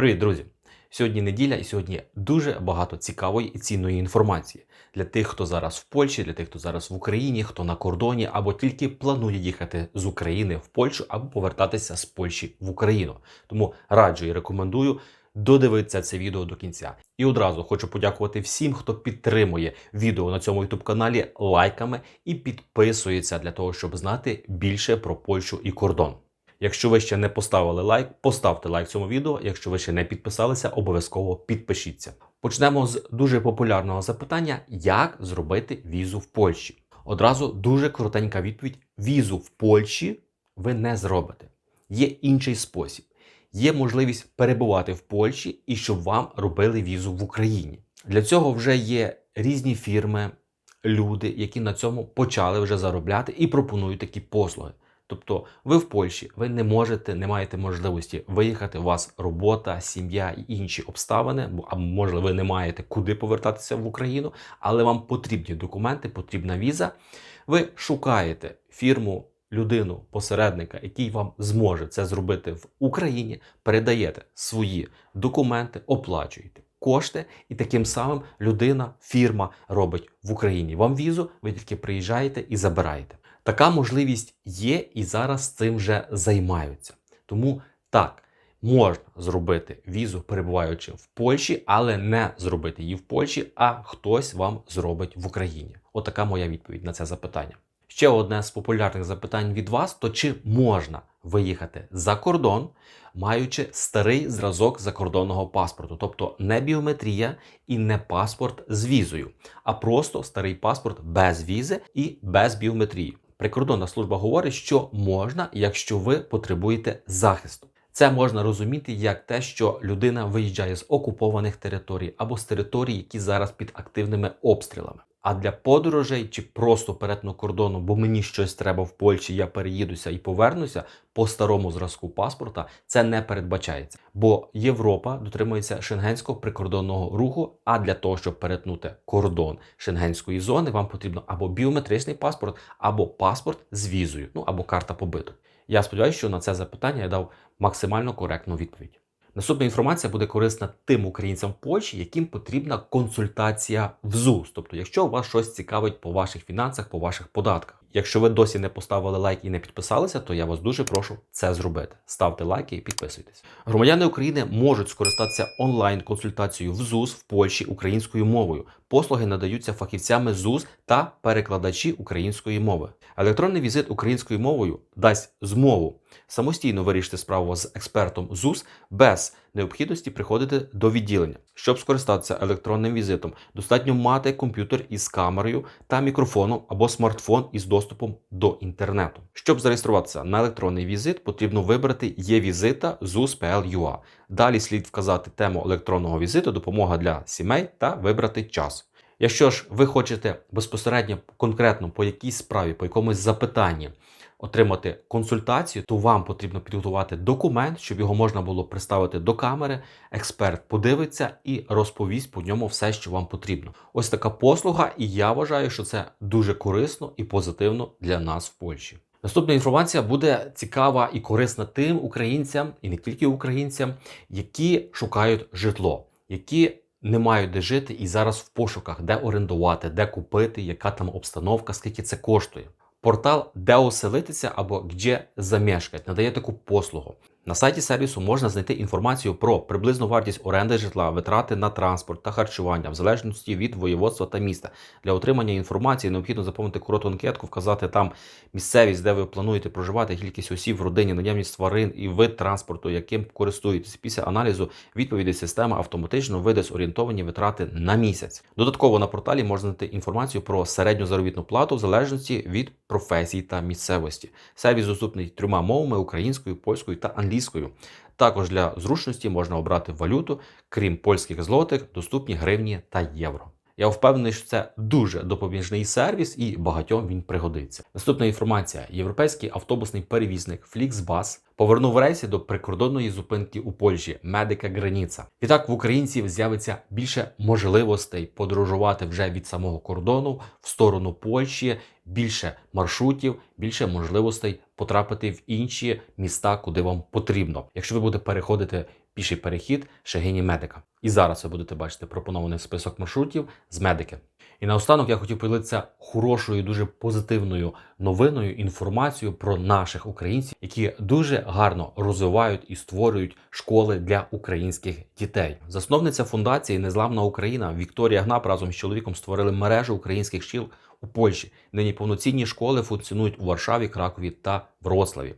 Привіт, друзі! Сьогодні неділя, і сьогодні дуже багато цікавої і цінної інформації для тих, хто зараз в Польщі, для тих, хто зараз в Україні, хто на кордоні, або тільки планує їхати з України в Польщу, або повертатися з Польщі в Україну. Тому раджу і рекомендую додивитися це відео до кінця. І одразу хочу подякувати всім, хто підтримує відео на цьому youtube каналі лайками і підписується для того, щоб знати більше про Польщу і кордон. Якщо ви ще не поставили лайк, поставте лайк цьому відео. Якщо ви ще не підписалися, обов'язково підпишіться. Почнемо з дуже популярного запитання: як зробити візу в Польщі? Одразу дуже коротенька відповідь: візу в Польщі ви не зробите. Є інший спосіб. Є можливість перебувати в Польщі і щоб вам робили візу в Україні. Для цього вже є різні фірми, люди, які на цьому почали вже заробляти і пропонують такі послуги. Тобто ви в Польщі, ви не можете, не маєте можливості виїхати. У вас робота, сім'я і інші обставини, бо а можливо, ви не маєте куди повертатися в Україну, але вам потрібні документи, потрібна віза. Ви шукаєте фірму, людину, посередника, який вам зможе це зробити в Україні, передаєте свої документи, оплачуєте. Кошти, і таким самим людина, фірма робить в Україні вам візу. Ви тільки приїжджаєте і забираєте. Така можливість є і зараз цим вже займаються. Тому так, можна зробити візу, перебуваючи в Польщі, але не зробити її в Польщі, а хтось вам зробить в Україні. Отака моя відповідь на це запитання. Ще одне з популярних запитань від вас: то чи можна виїхати за кордон, маючи старий зразок закордонного паспорту, тобто не біометрія і не паспорт з візою, а просто старий паспорт без візи і без біометрії. Прикордонна служба говорить, що можна, якщо ви потребуєте захисту. Це можна розуміти як те, що людина виїжджає з окупованих територій або з територій, які зараз під активними обстрілами. А для подорожей чи просто перетину кордону, бо мені щось треба в Польщі, я переїдуся і повернуся по старому зразку паспорта, це не передбачається. Бо Європа дотримується шенгенського прикордонного руху. А для того, щоб перетнути кордон шенгенської зони, вам потрібно або біометричний паспорт, або паспорт з візою, ну або карта побиту. Я сподіваюся, що на це запитання я дав максимально коректну відповідь. Наступна інформація буде корисна тим українцям в Польщі, яким потрібна консультація в ЗУС. Тобто, якщо вас щось цікавить по ваших фінансах, по ваших податках. Якщо ви досі не поставили лайк і не підписалися, то я вас дуже прошу це зробити. Ставте лайки і підписуйтесь. Громадяни України можуть скористатися онлайн-консультацією в ЗУС в Польщі українською мовою. Послуги надаються фахівцями ЗУС та перекладачі української мови. Електронний візит українською мовою дасть змогу самостійно вирішити справу з експертом ЗУС без необхідності приходити до відділення. Щоб скористатися електронним візитом, достатньо мати комп'ютер із камерою та мікрофоном або смартфон із доступом до інтернету. Щоб зареєструватися на електронний візит, потрібно вибрати є-візита ZUS.PL.UA. Далі слід вказати тему електронного візиту, допомога для сімей та вибрати час. Якщо ж ви хочете безпосередньо конкретно по якійсь справі, по якомусь запитанні отримати консультацію, то вам потрібно підготувати документ, щоб його можна було представити до камери. Експерт подивиться і розповість по ньому все, що вам потрібно. Ось така послуга, і я вважаю, що це дуже корисно і позитивно для нас в Польщі. Наступна інформація буде цікава і корисна тим українцям, і не тільки українцям, які шукають житло, які не мають де жити і зараз в пошуках, де орендувати, де купити, яка там обстановка, скільки це коштує. Портал де оселитися або де замешкати, надає таку послугу. На сайті сервісу можна знайти інформацію про приблизну вартість оренди житла, витрати на транспорт та харчування в залежності від воєводства та міста. Для отримання інформації необхідно заповнити коротку анкетку, вказати там місцевість, де ви плануєте проживати, кількість осіб в родині, наявність тварин і вид транспорту, яким користуєтесь. Після аналізу відповіді система автоматично видасть орієнтовані витрати на місяць. Додатково на порталі можна знайти інформацію про середню заробітну плату в залежності від професій та місцевості. Сервіс доступний трьома мовами українською, польською та англійською англійською. Також для зручності можна обрати валюту, крім польських злотих, доступні гривні та євро. Я впевнений, що це дуже допоміжний сервіс і багатьом він пригодиться. Наступна інформація: європейський автобусний перевізник Flixbus повернув рейси до прикордонної зупинки у Польщі Медика Граніца. Відтак в українців з'явиться більше можливостей подорожувати вже від самого кордону в сторону Польщі, більше маршрутів, більше можливостей потрапити в інші міста, куди вам потрібно. Якщо ви будете переходити піший перехід Шегині Медика. І зараз ви будете бачити пропонований список маршрутів з медики. І наостанок я хотів поділитися хорошою, дуже позитивною новиною, інформацією про наших українців, які дуже гарно розвивають і створюють школи для українських дітей. Засновниця фундації Незламна Україна Вікторія Гнап разом з чоловіком створили мережу українських шкіл у Польщі. Нині повноцінні школи функціонують у Варшаві, Кракові та Вроцлаві.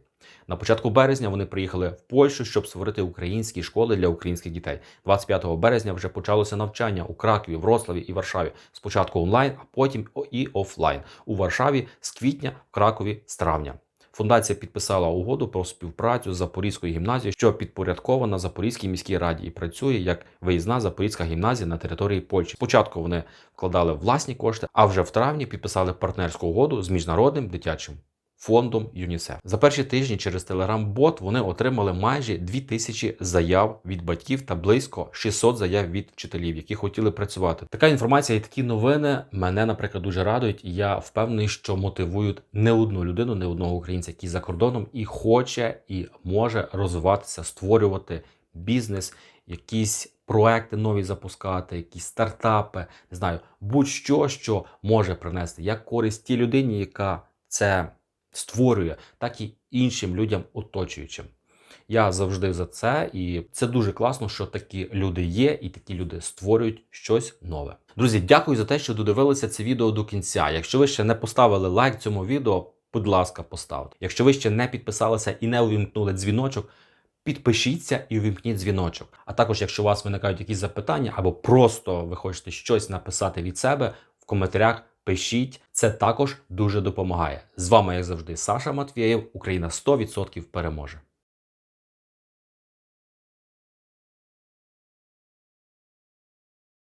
На початку березня вони приїхали в Польщу, щоб створити українські школи для українських дітей. 25 березня вже почалося навчання у Кракові, Вроцлаві і Варшаві. Спочатку онлайн, а потім і офлайн. У Варшаві з квітня, в Кракові з травня. Фундація підписала угоду про співпрацю з Запорізькою гімназією, що підпорядкована Запорізькій міській раді і працює як виїзна Запорізька гімназія на території Польщі. Спочатку вони вкладали власні кошти, а вже в травні підписали партнерську угоду з міжнародним дитячим фондом ЮНІСЕФ. За перші тижні через Telegram-бот вони отримали майже 2000 заяв від батьків та близько 600 заяв від вчителів, які хотіли працювати. Така інформація і такі новини мене, наприклад, дуже радують. І я впевнений, що мотивують не одну людину, не одного українця, який за кордоном і хоче, і може розвиватися, створювати бізнес, якісь проекти нові запускати, якісь стартапи, не знаю, будь-що, що може принести як користь тій людині, яка це створює, так і іншим людям оточуючим. Я завжди за це, і це дуже класно, що такі люди є, і такі люди створюють щось нове. Друзі, дякую за те, що додивилися це відео до кінця. Якщо ви ще не поставили лайк цьому відео, будь ласка, поставте. Якщо ви ще не підписалися і не увімкнули дзвіночок, підпишіться і увімкніть дзвіночок. А також, якщо у вас виникають якісь запитання, або просто ви хочете щось написати від себе в коментарях. Пишіть, це також дуже допомагає. З вами, як завжди, Саша Матвєєв. Україна 100% переможе.